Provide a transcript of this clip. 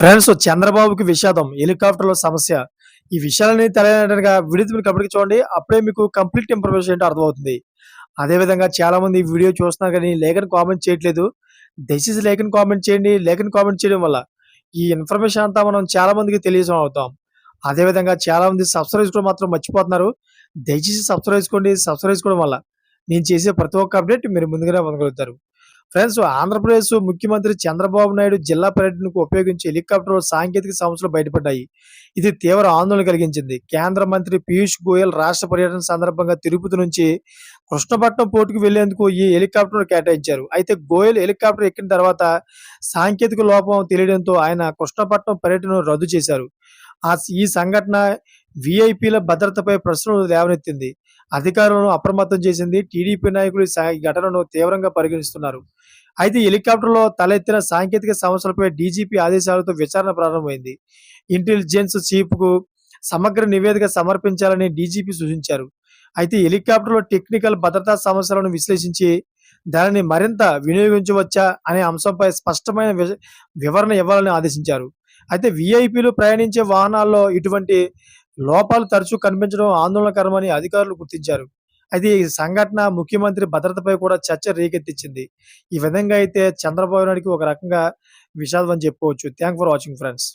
Friends చంద్రబాబుకి విషాదం హెలికాప్టర్లో సమస్య. ఈ విషయాలని తెలియనట్టుగా వీడియో మీరు కంప్లీట్ చూడండి. అప్పుడే మీకు కంప్లీట్ ఇన్ఫర్మేషన్ ఏంటో అర్థమవుతుంది. అదే విధంగా చాలా మంది ఈ వీడియో చూస్తున్నా కానీ లేఖను కామెంట్ చేయట్లేదు. దయచేసి లేఖను కామెంట్ చేయండి. లేఖను కామెంట్ చేయడం వల్ల ఈ ఇన్ఫర్మేషన్ అంతా మనం చాలా మందికి తెలియజేయడం అవుతాం అదే విధంగా చాలా మంది సబ్స్క్రైబ్ చేసుకోవడం మాత్రం మర్చిపోతున్నారు. దయచేసి సబ్స్క్రైబ్ చేసుకోండి. సబ్స్క్రైబ్ చేసుకోవడం వల్ల నేను చేసే ప్రతి ఒక్క అప్డేట్ మీరు ముందుగానే పొందగలుగుతారు. ఫ్రెండ్స్ ఆంధ్రప్రదేశ్ ముఖ్యమంత్రి చంద్రబాబు నాయుడు జిల్లా పర్యటనకు ఉపయోగించే హెలికాప్టర్ సాంకేతిక సమస్యలు బయటపడ్డాయి. ఇది తీవ్ర ఆందోళన కలిగించింది. కేంద్ర మంత్రి పీయూష్ గోయల్ రాష్ట్ర పర్యటన సందర్భంగా తిరుపతి నుంచి కృష్ణపట్నం పోర్టుకు వెళ్ళేందుకు ఈ హెలికాప్టర్ కేటాయించారు. అయితే గోయల్ హెలికాప్టర్ ఎక్కిన తర్వాత సాంకేతిక లోపం తెలియడంతో ఆయన కృష్ణపట్నం పర్యటనను రద్దు చేశారు. ఆ ఈ సంఘటన విఐపీల భద్రతపై ప్రశ్నలు లేవనెత్తింది. అధికారులను అప్రమత్తం చేసింది టీడీపీ నాయకులు ఈ ఘటనను తీవ్రంగా పరిగణిస్తున్నారు. అయితే హెలికాప్టర్లో తలెత్తిన సాంకేతిక సమస్యలపై డీజీపీ ఆదేశాలతో విచారణ ప్రారంభమైంది. ఇంటెలిజెన్స్ చీఫ్కు సమగ్ర నివేదిక సమర్పించాలని డీజీపీ సూచించారు. అయితే హెలికాప్టర్లో టెక్నికల్ భద్రతా సమస్యలను విశ్లేషించి దానిని మరింత వినియోగించవచ్చా అనే అంశంపై స్పష్టమైన వి- వివరణ ఇవ్వాలని ఆదేశించారు. అయితే విఐపీలు ప్రయాణించే వాహనాల్లో ఇటువంటి లోపాలు తరచూ కనిపించడం ఆందోళనకరమని అధికారులు గుర్తించారు. అయితే ఈ సంఘటన ముఖ్యమంత్రి భద్రతపై కూడా చర్చ రేకెత్తించింది. ఈ విధంగా అయితే చంద్రబాబు నాయుడికి ఒక రకంగా విషాదం అని చెప్పుకోవచ్చు. Thank for watching friends